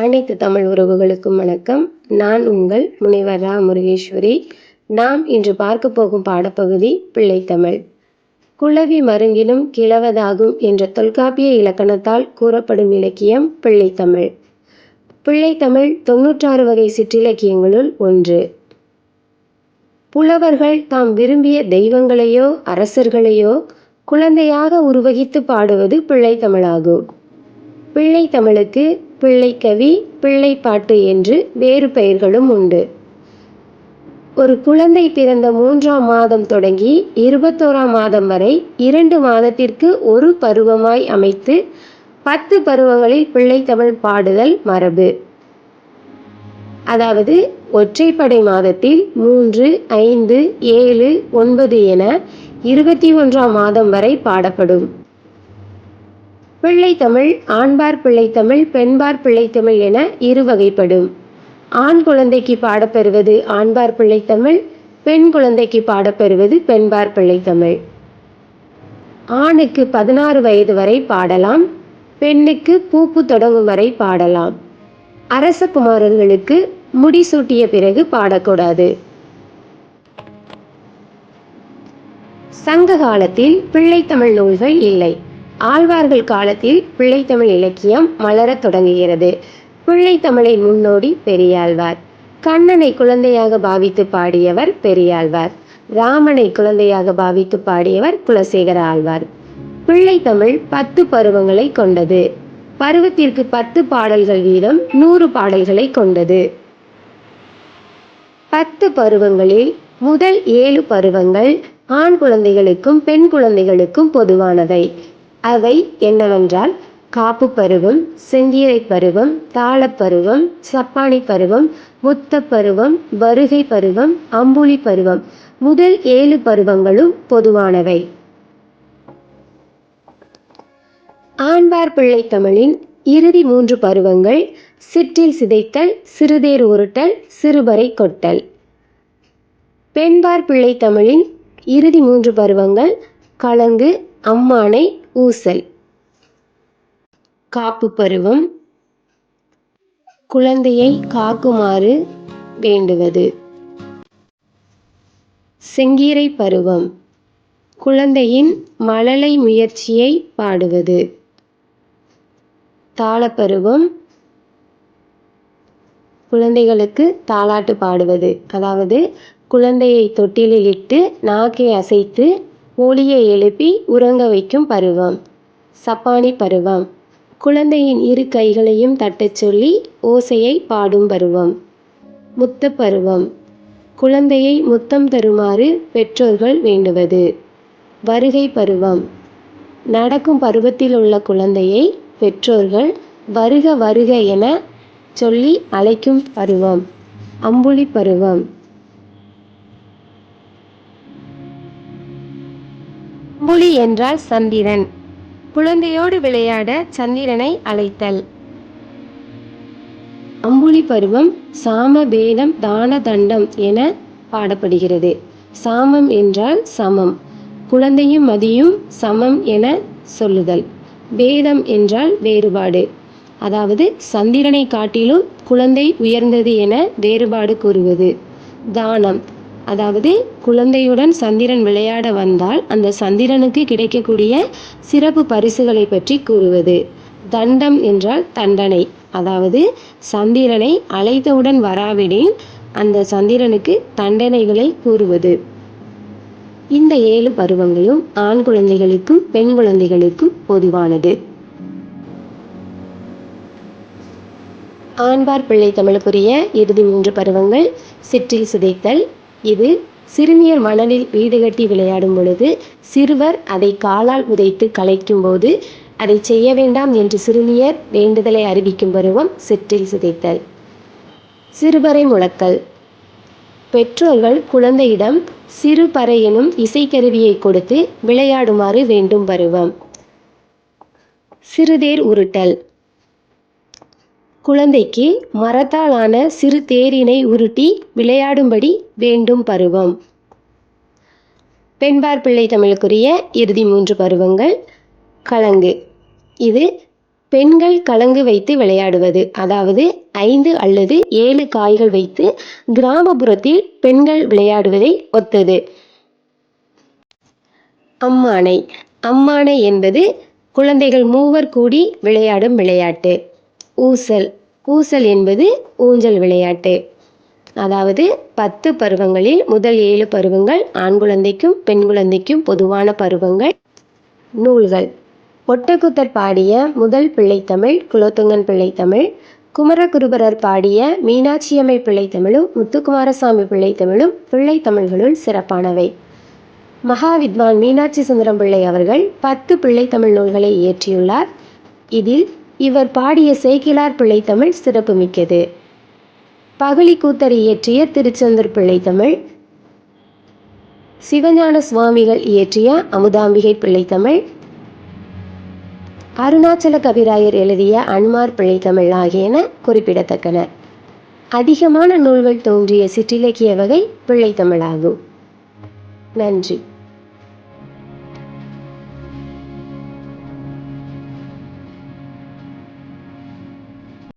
அனைத்து தமிழ் உறவுகளுக்கும் வணக்கம். நான் உங்கள் முனைவர் ரா. முருகேஸ்வரி. நாம் இன்று பார்க்க போகும் பாடப்பகுதி பிள்ளைத்தமிழ் குளவி மருங்கிலும் கிழவதாகும் என்ற தொல்காப்பிய இலக்கணத்தால் கூறப்படும் இலக்கியம் பிள்ளைத்தமிழ் பிள்ளைத்தமிழ் தொன்னூற்றாறு வகை சிற்றிலக்கியங்களுள் ஒன்று. புலவர்கள் தாம் விரும்பிய தெய்வங்களையோ அரசர்களையோ குழந்தையாக உருவகித்து பாடுவது பிள்ளைத்தமிழாகும் பிள்ளைத்தமிழுக்கு பிள்ளைக்கவி பிள்ளைப்பாட்டு என்று வேறு பெயர்களும் உண்டு. ஒரு குழந்தை பிறந்த மூன்றாம் மாதம் தொடங்கி இருபத்தோராம் மாதம் வரை இரண்டு மாதத்திற்கு ஒரு பருவமாய் அமைத்து பத்து பருவங்களில் பிள்ளைத்தமிழ் பாடுதல் மரபு. அதாவது ஒற்றைப்படை மாதத்தில் மூன்று ஐந்து ஏழு ஒன்பது என இருபத்தி ஒன்றாம் மாதம் வரை பாடப்படும். பிள்ளைத்தமிழ் ஆண்பார் பிள்ளைத்தமிழ் பெண்பார் பிள்ளைத்தமிழ் என இரு வகைப்படும். ஆண் குழந்தைக்கு பாடப்பெறுவது ஆண்பார் பிள்ளைத்தமிழ் பெண் குழந்தைக்கு பாடப்பெறுவது பெண்பார் பிள்ளைத்தமிழ். ஆணுக்கு பதினாறு வயது வரை பாடலாம் பெண்ணுக்கு பூப்பு தொடங்கும் வரை பாடலாம். அரச குமாரர்களுக்கு முடிசூட்டிய பிறகு பாடக்கூடாது. சங்க காலத்தில் பிள்ளைத்தமிழ் நூல்கள் இல்லை. ஆழ்வார்கள் காலத்தில் பிள்ளைத்தமிழ் இலக்கியம் மலரத் தொடங்குகிறது. பிள்ளைத்தமிழின் முன்னோடி பெரியாழ்வார். கண்ணனை குழந்தையாக பாவித்து பாடியவர் பெரியாழ்வார். ராமனை குழந்தையாக பாவித்து பாடியவர் குலசேகர ஆழ்வார். பிள்ளைத்தமிழ் பத்து பருவங்களை கொண்டது. பருவத்திற்கு பத்து பாடல்கள் வீதம் நூறு பாடல்களை கொண்டது. பத்து பருவங்களில் முதல் ஏழு பருவங்கள் ஆண் குழந்தைகளுக்கும் பெண் குழந்தைகளுக்கும் பொதுவானவை. அவை என்னவென்றால் காப்பு பருவம் செங்கீரை பருவம் தாளப்பருவம் சப்பானி பருவம் முத்த பருவம் வருகை பருவம் அம்புலி பருவம் முதல் ஏழு பருவங்களும் பொதுவானவை. ஆண்பார் பிள்ளை தமிழின் இறுதி மூன்று பருவங்கள் சிற்றில் சிதைத்தல் சிறுதேர் உருட்டல் சிறுபறை கொட்டல். பெண்பார் பிள்ளை தமிழின் இறுதி மூன்று பருவங்கள் கலங்கு அம்மானை ஊசல். காப்பு பருவம். குழந்தையை காக்குமாறு வேண்டுவது. செங்கீரை பருவம். குழந்தையின் மழலை முயற்சியை பாடுவது. தாளப்பருவம் குழந்தைகளுக்கு தாலாட்டு பாடுவது. அதாவது குழந்தையை தொட்டிலில் இட்டு நாக்கை அசைத்து ஒளியை எழுப்பி உறங்க வைக்கும் பருவம். சப்பானி பருவம். குழந்தையின் இரு கைகளையும் தட்டச் சொல்லி ஓசையை பாடும் பருவம். முத்த பருவம். குழந்தையை முத்தம் தருமாறு பெற்றோர்கள் வேண்டுவது. வருகை பருவம். நடக்கும் பருவத்தில் உள்ள குழந்தையை பெற்றோர்கள் வருக வருக என சொல்லி அழைக்கும் பருவம். அம்புலி பருவம். அம்புலி என்றால் சந்திரன். குழந்தையோடு விளையாட சந்திரனை அழைத்தல். அம்புலி பருவம் சாம பேதம் தான தண்டம் என பாடப்படுகிறது. சாமம் என்றால் சமம். குழந்தையும் மதியும் சமம் என சொல்லுதல். பேதம் என்றால் வேறுபாடு. அதாவது சந்திரனை காட்டிலும் குழந்தை உயர்ந்தது என வேறுபாடு கூறுவது. தானம். அதாவது குழந்தையுடன் சந்திரன் விளையாட வந்தால் அந்த சந்திரனுக்கு கிடைக்கக்கூடிய சிறப்பு பரிசுகளை பற்றி கூறுவது. தண்டம் என்றால் தண்டனை. அதாவது சந்திரனை அழைத்தவுடன் வராவிடின் அந்த சந்திரனுக்கு தண்டனைகளை கூறுவது. இந்த ஏழு பருவங்களும் ஆண் குழந்தைகளுக்கும் பெண் குழந்தைகளுக்கும் பொதுவானது. ஆண்பார் பிள்ளை தமிழுக்குரிய இறுதி மூன்று பருவங்கள் சிற்றில் சிதைத்தல் இது சிறுமியர் மணலில் வீடு கட்டி விளையாடும் பொழுது சிறுவர் அதை காலால் உதைத்து கலைக்கும் போது அதை செய்ய வேண்டாம் என்று சிறுமியர் வேண்டுதலை அறிவிக்கும் பருவம் சிற்றில் சிதைத்தல். சிறுபறை முழக்கல் பெற்றோர்கள் குழந்தையிடம் சிறுபறை எனும் இசைக்கருவியை கொடுத்து விளையாடுமாறு வேண்டும் பருவம். சிறுதேர் உருட்டல். குழந்தைக்கு மரத்தாலான சிறு தேரினை உருட்டி விளையாடும்படி வேண்டும் பருவம். பெண்பார் பிள்ளை தமிழுக்குரிய இறுதி மூன்று பருவங்கள். கலங்கு. இது பெண்கள் கலங்கு வைத்து விளையாடுவது. அதாவது ஐந்து அல்லது ஏழு காய்கள் வைத்து கிராமப்புறத்தில் பெண்கள் விளையாடுவதை ஒத்தது. அம்மானை. அம்மானை என்பது குழந்தைகள் மூவர் கூடி விளையாடும் விளையாட்டு. ஊசல். ஊசல் என்பது ஊஞ்சல் விளையாட்டு. அதாவது பத்து பருவங்களில் முதல் ஏழு பருவங்கள் ஆண் குழந்தைக்கும் பெண் குழந்தைக்கும் பொதுவான பருவங்கள். நூல்கள். ஒட்டக்குத்தர் பாடிய முதல் பிள்ளைத்தமிழ் குலோத்துங்கன் பிள்ளைத்தமிழ் குமரகுருபரர் பாடிய மீனாட்சியம்மை பிள்ளைத்தமிழும் முத்துக்குமாரசாமி பிள்ளைத்தமிழும் பிள்ளைத்தமிழ்களுள் சிறப்பானவை. மகாவித்வான் மீனாட்சி சுந்தரம் பிள்ளை அவர்கள் பத்து பிள்ளைத்தமிழ் நூல்களை இயற்றியுள்ளார். இதில் இவர் பாடிய சேக்கிலார் பிள்ளைத்தமிழ் சிறப்புமிக்கது. பகழிக்கூத்தர் இயற்றிய திருச்செந்தூர் பிள்ளைத்தமிழ். சிவஞான சுவாமிகள் இயற்றிய அமுதாம்பிகை பிள்ளைத்தமிழ். அருணாச்சல கவிராயர் எழுதிய அன்மார் பிள்ளைத்தமிழ் ஆகியன குறிப்பிடத்தக்கன. அதிகமான நூல்கள் தோன்றிய சிற்றிலக்கிய வகை பிள்ளைத்தமிழாகும். நன்றி.